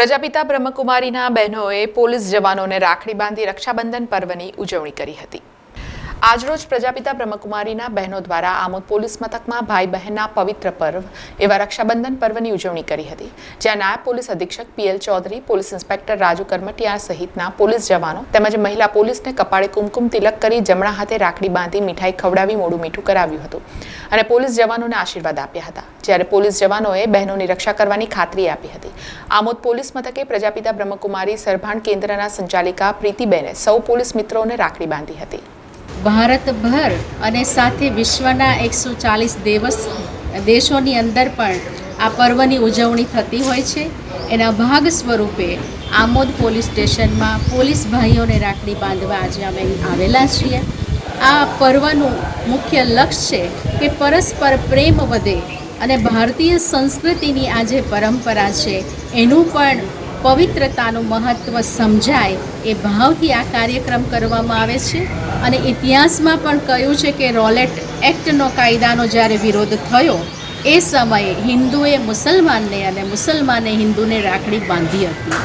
પ્રજાપિતા બ્રહ્મકુમારીના બહેનોએ પોલીસ જવાનોને રાખડી બાંધી રક્ષાબંધન પર્વની ઉજવણી કરી હતી. આજરોજ પ્રજાપિતા બ્રહ્મકુમારીના બહેનો દ્વારા આમોદ પોલીસ મથકમાં ભાઈ બહેનના પવિત્ર પર્વ એવા રક્ષાબંધન પર્વની ઉજવણી કરી હતી, જ્યાં નાયબ પોલીસ અધિક્ષક PL Chaudhary, police inspector Raju Karamtiya સહિતના પોલીસ જવાનો તેમજ મહિલા પોલીસને કપાળે કુમકુમ તિલક કરી જમણા હાથે રાખડી બાંધી મીઠાઈ ખવડાવી મોડું મીઠું કરાવ્યું હતું અને પોલીસ જવાનોને આશીર્વાદ આપ્યા હતા. જ્યારે પોલીસ જવાનોએ બહેનોની રક્ષા કરવાની ખાતરી આપી હતી. આમોદ પોલીસ મથકે પ્રજાપિતા બ્રહ્મકુમારી સરભાણ કેન્દ્રના સંચાલિકા પ્રીતિબેને સૌ પોલીસ મિત્રોને રાખડી બાંધી હતી. ભારતભર અને સાથે વિશ્વના એકસો ચાલીસ દિવસ દેશોની અંદર પણ આ પર્વની ઉજવણી થતી હોય છે. એના ભાગ સ્વરૂપે આમોદ પોલીસ સ્ટેશનમાં પોલીસ ભાઈઓને રાખડી બાંધવા આજે અમે આવેલા છીએ. આ પર્વનું મુખ્ય લક્ષ્ય છે કે પરસ્પર પ્રેમ વધે અને ભારતીય સંસ્કૃતિની આ જે પરંપરા છે, એનું પણ પવિત્રતાનું મહત્ત્વ સમજાય એ ભાવથી આ કાર્યક્રમ કરવામાં આવે છે. અને ઇતિહાસમાં પણ કહ્યું છે કે રોલેટ એક્ટનો કાયદાનો જ્યારે વિરોધ થયો, એ સમયે હિન્દુએ મુસલમાનને અને મુસલમાને હિન્દુને રાખડી બાંધી હતી.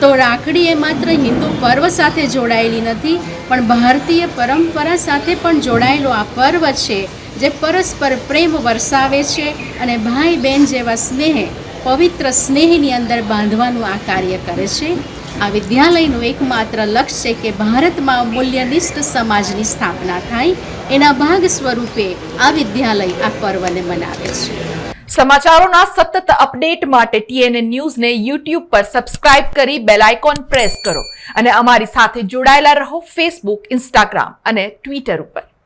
તો રાખડી એ માત્ર હિન્દુ પર્વ સાથે જોડાયેલી નથી, પણ ભારતીય પરંપરા સાથે પણ જોડાયેલો આ પર્વ છે, જે પરસ્પર પ્રેમ વરસાવે છે અને ભાઈ બહેન જેવા સ્નેહ પવિત્ર સ્નેહની અંદર બાંધવાનું આ કાર્ય કરે છે. આ વિદ્યાલયનું એકમાત્ર લક્ષ્ય છે કે ભારતમાં મૂલ્યનિષ્ઠ સમાજની સ્થાપના થાય. એના ભાગ સ્વરૂપે આ વિદ્યાલય આ પર્વને મનાવે છે. સમાચારોના સતત અપડેટ માટે ટીએનએ ન્યૂઝને યુટ્યુબ પર સબસ્ક્રાઇબ કરી બેલ આઇકોન પ્રેસ કરો. અને અમારી સાથે જોડાયેલા રહો ફેસબુક ઇન્સ્ટાગ્રામ અને ટ્વિટર ઉપર.